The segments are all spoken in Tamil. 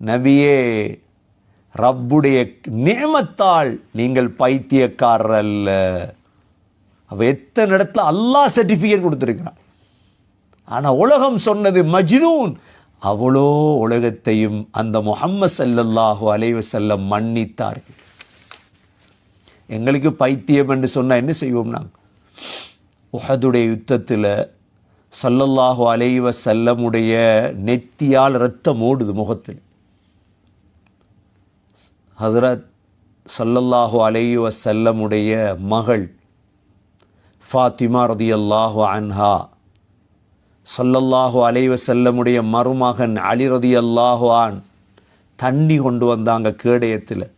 நபியே ரப்புடைய நியமத்தால் நீங்கள் பைத்தியக்காரர் அல்ல அவள் எத்தனை இடத்துல அல்லாஹ் சர்டிஃபிகேட் கொடுத்துருக்கிறான்? ஆனால் உலகம் சொன்னது மஜ்னூன். அவ்வளோ உலகத்தையும் அந்த முஹம்மது ஸல்லல்லாஹு அலைவ செல்லம் மன்னித்தார்கள் எங்களுக்கு பைத்தியம் என்று சொன்னால் என்ன செய்வோம் நாங்கள் உஹதுடைய யுத்தத்தில் ஸல்லல்லாஹு அலைவ செல்லமுடைய நெத்தியால் ரத்தம் ஓடுது முகத்தில். ஹசரத் சல்லல்லாஹு அலையு வசல்லமுடைய மகள் ஃபாத்திமா ரதி அல்லாஹு அன்ஹா ஸல்லல்லாஹு அலைவ செல்லமுடைய மருமகன் அலி ரதியல்லாஹு ஆன் தண்ணி கொண்டு வந்தாங்க கேடயத்தில்.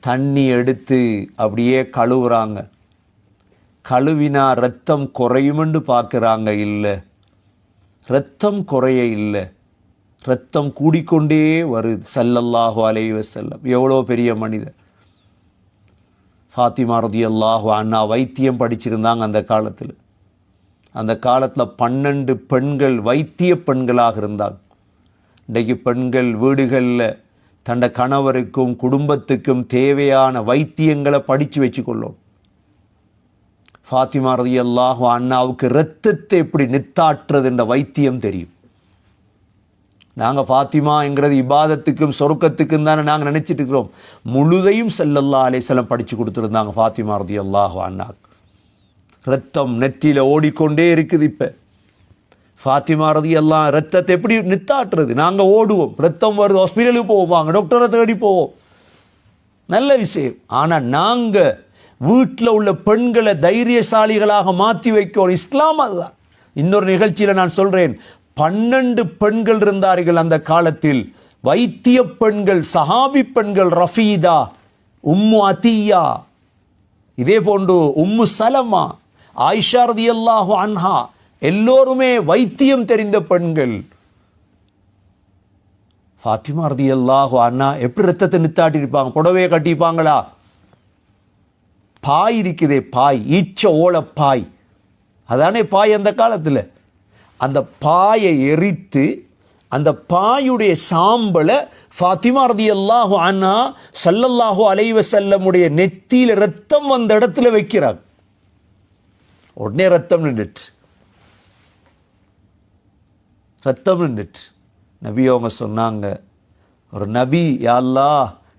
தண்ணி எடுத்து அப்படியே கழுவுறாங்க. கழுவினா ரத்தம் குறையுமென்று பார்க்குறாங்க இல்லை. ரத்தம் குறைய இல்லை. ரத்தம் கூடிக்கொண்டே வருது. சல்லல்லாஹு அலைவ செல்லம் எவ்வளோ பெரிய மனிதர். ஃபாத்திமா ரதியல்லாஹு அண்ணா வைத்தியம் படிச்சிருந்தாங்க அந்த காலத்தில். அந்த காலத்தில் பன்னெண்டு பெண்கள் வைத்திய பெண்களாக இருந்தாங்க. இன்றைக்கு பெண்கள் வீடுகளில் தண்ட கணவருக்கும் குடும்பத்துக்கும் தேவையான வைத்தியங்களை படித்து வச்சுக்கொள்ளும். ஃபாத்திமா ரதியல்லாஹு அண்ணாவுக்கு ரத்தத்தை எப்படி நித்தாற்றுறதுன்ற வைத்தியம் தெரியும். நாங்கள் ஃபாத்திமாங்கிறது இபாதத்துக்கும் சொருக்கத்துக்கும் தானே நாங்கள் நினச்சிட்டு இருக்கிறோம். முழுதையும் செல்லல்லா அலேசலம் படித்து கொடுத்துருந்தாங்க ஃபாத்திமா ரதி அல்லாஹ் அண்ணாக்கு ரத்தம் நெத்தியில் ஓடிக்கொண்டே இருக்குது இப்போ. ஃபாத்திமா ரதி எல்லாம் ரத்தத்தை எப்படி நித்தாட்டுறது? நாங்கள் ஓடுவோம். ரத்தம் வருது ஹாஸ்பிட்டலுக்கு போவோம் வாங்க டாக்டரை தேடி போவோம். நல்ல விஷயம். ஆனால் நாங்கள் வீட்டில் உள்ள பெண்களை தைரியசாலிகளாக மாற்றி வைக்கிறோம். இஸ்லாம் அதுதான் இன்னொரு நிகழ்ச்சியில் நான் சொல்கிறேன் பன்னெண்டு பெண்கள் இருந்தார்கள் அந்த காலத்தில். வைத்திய பெண்கள் சஹாபி பெண்கள் ரஃபீதா உம்மு அத்தியா இதே போன்று உம்மு சலமா ஆயிஷா ரதியல்லாஹு அன்ஹா எல்லோருமே வைத்தியம் தெரிந்த பெண்கள். ஃபாத்திமா ரதியல்லாஹு அண்ணா எப்படி ரத்தத்தை நித்தாட்டி இருப்பாங்க? புடவையை கட்டிப்பாங்களா? பாய் இருக்குதே பாய் ஈச்ச ஓலை பாய் அதானே பாய் அந்த காலத்தில்? அந்த பாயை எரித்து அந்த பாயுடைய சாம்பலை ஃபாத்திமா ரதியல்லாஹு அண்ணா சல்லல்லாஹு அலைவ செல்லமுடைய நெத்தியில் ரத்தம் வந்த இடத்துல வைக்கிறாங்க. உடனே ரத்தம் நின்றுட்டு ரத்தம் நின்றுட்டு நபி அவங்க சொன்னாங்க ஒரு நபி யாழ்லா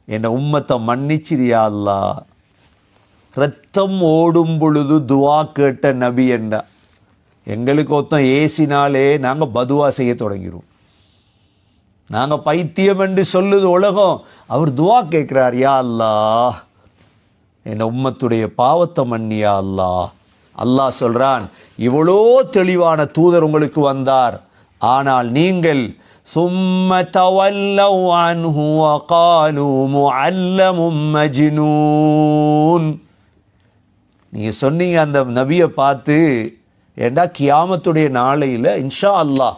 என்னை உம்மத்தை மன்னிச்சிரியாள்லா ரத்தம் ஓடும் பொழுது துவா கேட்ட நபி என்ன? எங்களுக்கு ஒருத்தன் ஏசினாலே நாங்கள் பதுவா செய்ய தொடங்கிடுவோம் நாங்கள் பைத்தியம் என்று சொல்லுது உலகம். அவர் துவா கேட்குறார் யா அல்லா என் உம்மத்துடைய பாவத்தை மன்னியா அல்லா அல்லாஹ் சொல்கிறான் இவ்வளோ தெளிவான தூதர் உங்களுக்கு வந்தார். ஆனால் நீங்கள் சும்ம தவல்லவ் அன்ஹு வகாலு முஅல்லமும் மஜ்னூன். நீங்கள் சொன்னீங்க அந்த நபியை பார்த்து ஏண்டா கியாமத்துடைய நாளையில் இன்ஷா அல்லாஹ்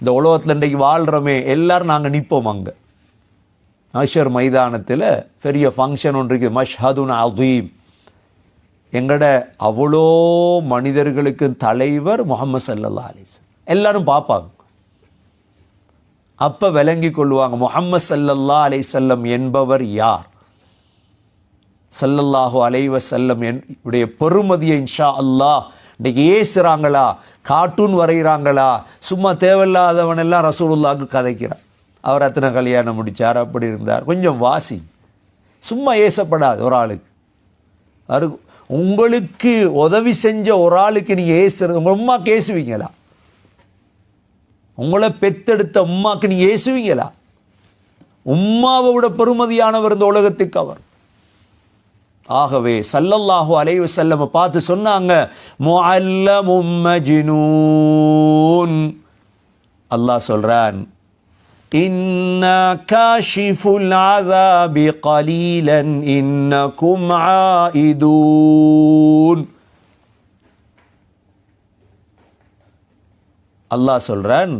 இந்த உலகத்தில் இன்றைக்கு வாழ்கிறோமே எல்லோரும் நாங்கள் நிற்போம் அங்கே. மஷர் மைதானத்தில் பெரிய ஃபங்க்ஷன் ஒன்று இருக்குது மஷ்ஹதுன் அதீம் எங்கட அவ்வளோ மனிதர்களுக்கு தலைவர் முகமது சல்லா அலிஸ் எல்லாரும் பார்ப்பாங்க. அப்போ விளங்கி கொள்வாங்க முகமது சல்லல்லா அலை செல்லம் என்பவர் யார்? சல்லல்லாஹு அலைவ செல்லம் என் உடைய பெருமதியை இன்ஷா அல்லாஹ் இன்னைக்கு ஏசுறாங்களா? கார்ட்டூன் வரைகிறாங்களா? சும்மா தேவையில்லாதவன் எல்லாம் ரசூலுல்லாவுக்கு கதைக்கிறான். அவர் அத்தனை கல்யாணம் முடித்தார் அப்படி இருந்தார். கொஞ்சம் வாசி. சும்மா ஏசப்படாது ஒரு ஆளுக்கு. அது உங்களுக்கு உதவி செஞ்ச ஒரு ஆளுக்கு நீங்கள் ஏசுறது உங்கள் அம்மாவுக்கு ஏசுவீங்களா? உங்களை பெத்தெடுத்த அம்மாவுக்கு நீ ஏசுவீங்களா? உம்மாவை விட பெருமதியானவர் இந்த உலகத்துக்கு அவர். ஆகவே சல்லல்லாஹு அலைவு வஸல்லம் பார்த்து சொன்னாங்க முஅல்லமும் மஜ்னூன். அல்லாஹ் சொல்றான் இன்னா காஷிஃபுல் அஸாபி கலீலன் இன்னக்கும் ஆயிதூன் அல்லாஹ் சொல்றான்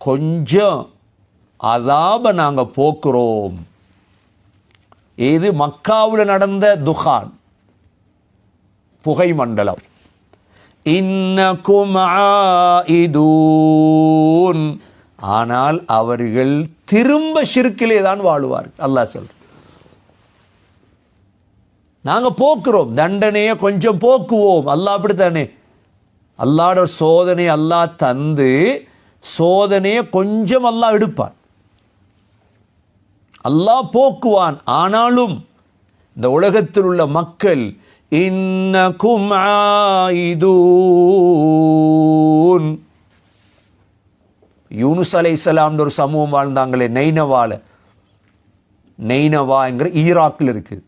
கொஞ்சம் அதாப நாங்கள் போக்குறோம். இது மக்காவில் நடந்த துஹான் புகை மண்டலம் இன்னக்கும் ஆனால் அவர்கள் திரும்ப சிறுக்கிலே தான் வாழுவார்கள் அல்லாஹ் சொல்ற நாங்கள் போக்குறோம் தண்டனையை கொஞ்சம் போக்குவோம் அல்லாஹ் அப்படித்தானே அல்லாட சோதனை அல்லாஹ் தந்து சோதனையை கொஞ்சம் அல்லாஹ் எடுப்பான் அல்லாஹ் போக்குவான். ஆனாலும் இந்த உலகத்தில் உள்ள மக்கள் இன்னக்கும் ஆயிதூன். யூனுஸ் அலை ஒரு சமூகம் வாழ்ந்தாங்களே நெய்னவால நெய்னவாங்கிற ஈராக்கில் இருக்குது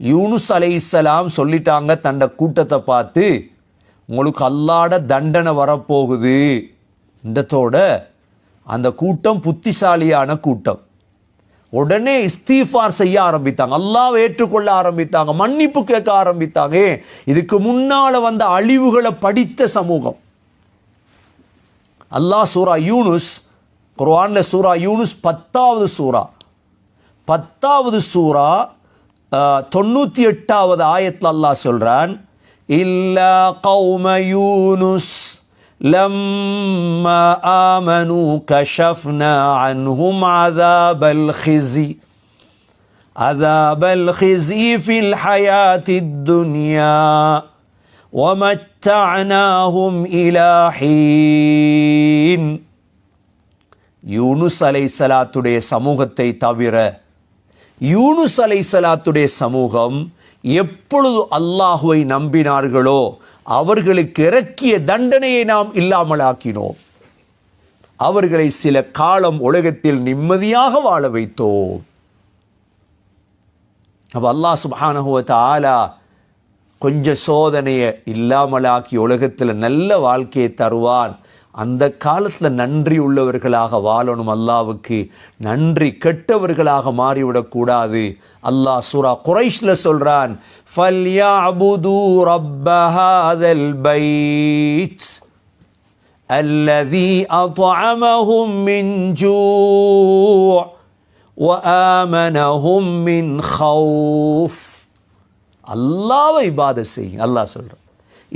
யூனுஸ் அலை சொல்லிட்டாங்க தண்ட கூட்டத்தை பார்த்து உங்களுக்கு அல்லாட தண்டனை வரப்போகுது. இந்தத்தோட அந்த கூட்டம் புத்திசாலியான கூட்டம். உடனே இஸ்தீஃபார் செய்ய ஆரம்பித்தாங்க. அல்லாஹ் ஏற்றுக்கொள்ள ஆரம்பித்தாங்க. மன்னிப்பு கேட்க ஆரம்பித்தாங்க. இதுக்கு முன்னால் வந்த அழிவுகளை படித்த சமூகம். அல்லாஹ் சூரா யூனுஸ் குர்ஆன்ல சூரா யூனுஸ் பத்தாவது சூரா. பத்தாவது சூரா தொண்ணூற்றி எட்டாவது ஆயத்தில் அல்லாஹ் சொல்கிறான் இல்லா கௌம யூனுஸ். لما آمنوا كشفنا عنهم عذاب الخزي عذاب الخزي في الحياة الدنيا ومتعناهم إلى حين யூனுஸ் அலைசலாத்துடைய சமூகத்தை தவிர யூனுஸ் அலைசலாத்துடைய சமூகம் எப்பொழுது அல்லாஹுவை நம்பினார்களோ அவர்களுக்கு இறக்கிய தண்டனையை நாம் இல்லாமலாக்கினோம். அவர்களை சில காலம் உலகத்தில் நிம்மதியாக வாழ வைத்தோம். அப்போ அல்லாஹ் சுப்ஹானஹு ஆலா கொஞ்சம் சோதனையை இல்லாமலாக்கி உலகத்தில் நல்ல வாழ்க்கையை தருவான். அந்த காலத்தில் நன்றி உள்ளவர்களாக வாழணும் அல்லாவுக்கு நன்றி கெட்டவர்களாக மாறிவிடக்கூடாது அல்லாஹ் சூரா குரைஷ்ல சொல்றான் ஃபல்யஅபுது ரப்ப ஹாதல் பைத் الذي أطعمهم من جوع وآمنهم من خوف அல்லாவை இபாத செய்யுங்க அல்லாஹ் சொல்றான்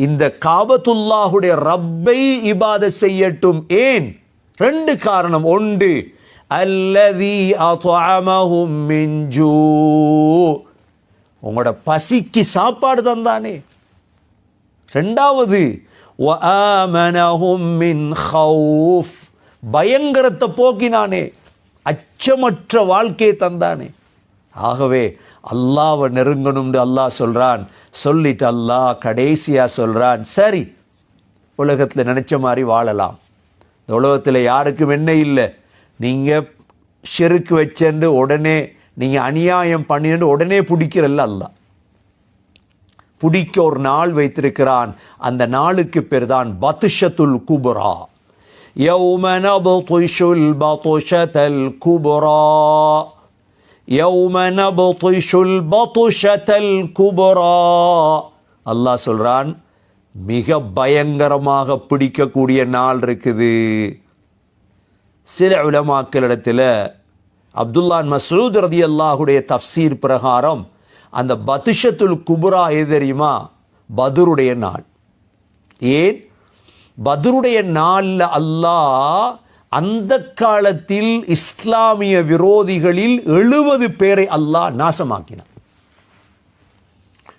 இந்த காபத்துல்லாஹுடைய ரப்பை இபாத செய்யட்டும் ஏன்? ரெண்டு காரணம். ஒன்று அல்லதி மிஞ்சு உங்களோட பசிக்கு சாப்பாடு தந்தானே. ரெண்டாவது பயங்கரத்தை போக்கினானே. அச்சமற்ற வாழ்க்கையை தந்தானே. ஆகவே அல்லாவை நெருங்கணும்னு அல்லாஹ் சொல்றான் சொல்லிட்டு அல்லாஹ் கடைசியா சொல்றான் சரி உலகத்தில் நினைச்ச மாதிரி வாழலாம் இந்த உலகத்தில் யாருக்கும் என்ன இல்லை நீங்கள் ஷெருக்கு வச்சேன்னு உடனே நீங்கள் அநியாயம் பண்ணிட்டு உடனே பிடிக்கிறல்ல அல்லாஹ் பிடிக்க ஒரு நாள் வைத்திருக்கிறான் அந்த நாளுக்கு பேர் தான் பத்துஷத்துல் குபுரா يوم نبطش البطشة الكبرى யௌம நபுஷுல் பதுஷதல் குபுரா அல்லாஹ் சொல்கிறான் மிக பயங்கரமாக பிடிக்கக்கூடிய நாள் இருக்குது. சில உலமாக்களிடத்தில் அப்துல்லான் மசூத் ரதி அல்லாஹுடைய தஃசீர் பிரகாரம் அந்த பதுஷத்துல் குபுரா எது தெரியுமா? பதுருடைய நாள். ஏன்? பதுருடைய நாளில் அல்லாஹ் அந்த காலத்தில் இஸ்லாமிய விரோதிகளில் எழுபது பேரை அல்லாஹ் நாசமாக்கினான்.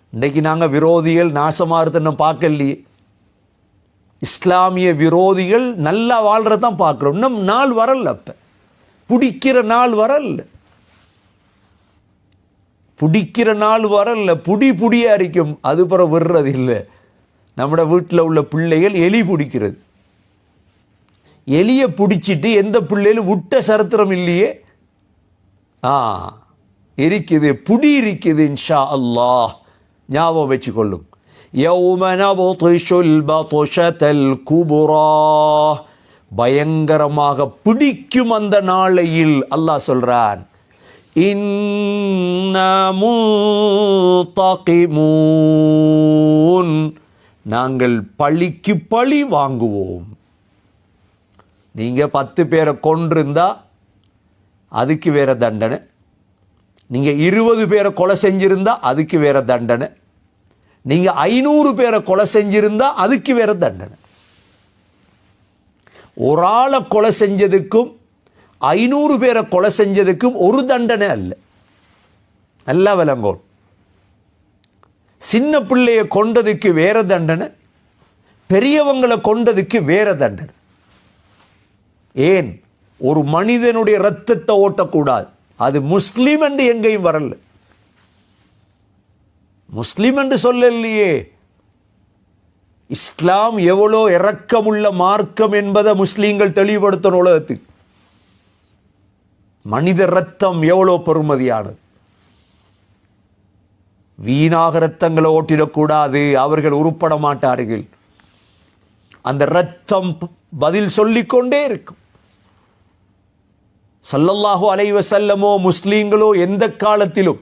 இன்றைக்கு நாங்கள் விரோதிகள் நாசமாகிறதுன்னு பார்க்கலையே. இஸ்லாமிய விரோதிகள் நல்லா வாழ்கிறத தான் பார்க்குறோம். இன்னும் நாள் வரல அப்போ. பிடிக்கிற நாள் வரல. பிடிக்கிற நாள் வரல. புடி புடியாக இருக்கும் அது பிறகு விடுறது இல்லை. நம்மட வீட்டில் உள்ள பிள்ளைகள் எலி பிடிக்கிறது. எலியை பிடிச்சிட்டு எந்த பிள்ளைகளும் விட்ட சரித்திரம் இல்லையே ஆ இருக்குது புடி இருக்குது இன்ஷா அல்லாஹ் ஞாபகம் வச்சுக்கொள்ளும் يوم نبطش البطشة الكبرى பயங்கரமாக பிடிக்கும் அந்த நாளையில் அல்லாஹ் சொல்றான் முன்தகிமூன் நாங்கள் பழிக்கு பழி வாங்குவோம் நீங்கள் பத்து பேரை கொன்றிருந்தா அதுக்கு வேறு தண்டனை. நீங்கள் இருபது பேரை கொலை செஞ்சுருந்தா அதுக்கு வேற தண்டனை. நீங்கள் ஐநூறு பேரை கொலை செஞ்சுருந்தா அதுக்கு வேற தண்டனை. ஒரு ஆளை கொலை செஞ்சதுக்கும் ஐநூறு பேரை கொலை செஞ்சதுக்கும் ஒரு தண்டனை அல்ல. நல்லா விலங்கோல் சின்ன பிள்ளையை கொண்டதுக்கு வேற தண்டனை பெரியவங்களை கொண்டதுக்கு வேற தண்டனை. ஏன்? ஒரு மனிதனுடைய ரத்தத்தை ஓட்டக்கூடாது. அது முஸ்லீம் என்று எங்கேயும் வரல. முஸ்லீம் என்று சொல்லலையே. இஸ்லாம் எவ்வளோ இறக்கமுள்ள மார்க்கம் என்பதை முஸ்லீம்கள் தெளிவுபடுத்தணும் உலகத்துக்கு. மனித ரத்தம் எவ்வளோ பெருமதியானது வீணாக ரத்தங்களை ஓட்டிடக்கூடாது. அவர்கள் உருப்பட மாட்டார்கள். அந்த ரத்தம் பதில் சொல்லிக்கொண்டே இருக்கும். சல்லல்லாஹு அலைவசல்லமோ முஸ்லீம்களோ எந்த காலத்திலும்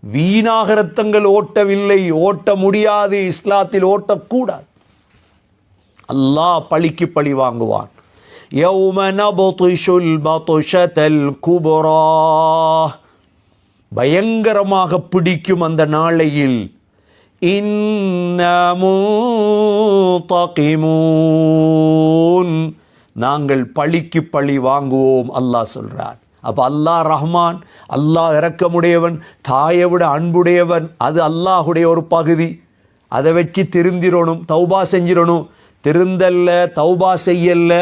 வீணாக ரத்தங்கள் ஓட்டவில்லை ஓட்ட முடியாது இஸ்லாத்தில் ஓட்டக்கூடாது. அல்லாஹ் பழிக்கு பழி வாங்குவான். பயங்கரமாக பிடிக்கும் அந்த நாளையில் இன்னமும் நாங்கள் பழிக்கு பழி வாங்குவோம் அல்லாஹ் சொல்கிறார் அப்போ அல்லாஹ் ரஹ்மான் அல்லாஹ் இறக்கமுடையவன் தாயை விட அன்புடையவன் அது அல்லாஹுடைய ஒரு பகுதி. அதை வச்சு திருந்திரணும் தௌபா செஞ்சிடணும். திருந்தல்ல தௌபா செய்யல்ல.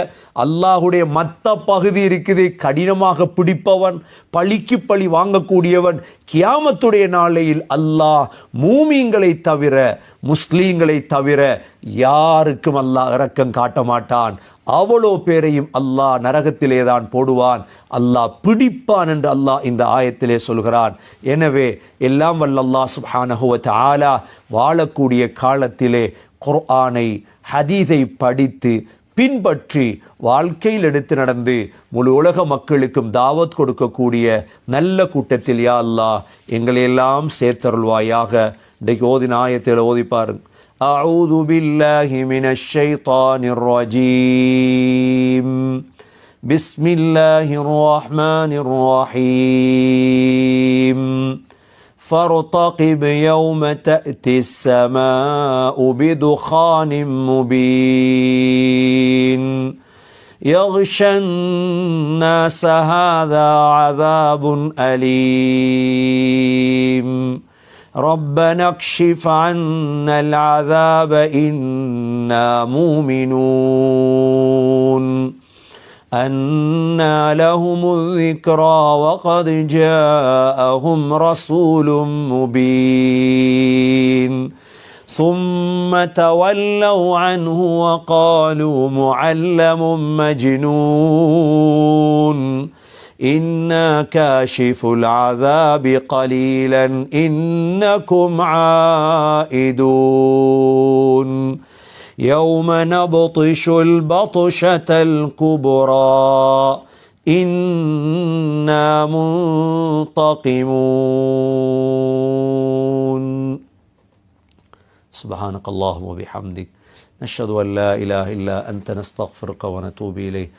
அல்லாஹுடைய மற்ற பகுதி இருக்குது கடினமாக பிடிப்பவன் பழிக்கு பழி வாங்கக்கூடியவன். கியாமத்துடைய நாளையில் அல்லாஹ் மூமிங்களை தவிர முஸ்லீம்களை தவிர யாருக்கும் அல்லாஹ் இறக்கம் காட்ட மாட்டான். அவ்வளோ பேரையும் அல்லாஹ் நரகத்திலே தான் போடுவான். அல்லாஹ் பிடிப்பான் என்று அல்லாஹ் இந்த ஆயத்திலே சொல்கிறான். எனவே எல்லாம் வல்லல்லா சுஹானஹுவத் ஆலா வாழக்கூடிய காலத்திலே குர்ஆனை ஹதீதை படித்து பின்பற்றி வாழ்க்கையில் எடுத்து நடந்து முழு உலக மக்களுக்கும் தாவத் கொடுக்கக்கூடிய நல்ல கூட்டத்தில் யா அல்லாஹ் எங்களை எல்லாம் சேர்த்தருள்வாயாக. இன்றைக்கு ஓதின ஆயத்தில் ஓதி பாருங்கள் أعوذ بالله من الشيطان الرجيم. بسم الله الرحمن الرحيم. فارتقب يوم تأتي السماء بدخان مبين. يغشى الناس هذا عذاب أليم. ربنا اكشف عنا العذاب إنا مؤمنون. أنى لهم الذكرى وقد جاءهم رسول مبين. ثم تولوا عنه وقالوا معلم مجنون. إنا كاشف العذاب قليلا إنكم عائدون يوم نبطش البطشة الكبرى إنا منتقمون سبحانك اللهم وبحمدك نشهد أن لا إله إلا أنت نستغفرك ونتوب إليه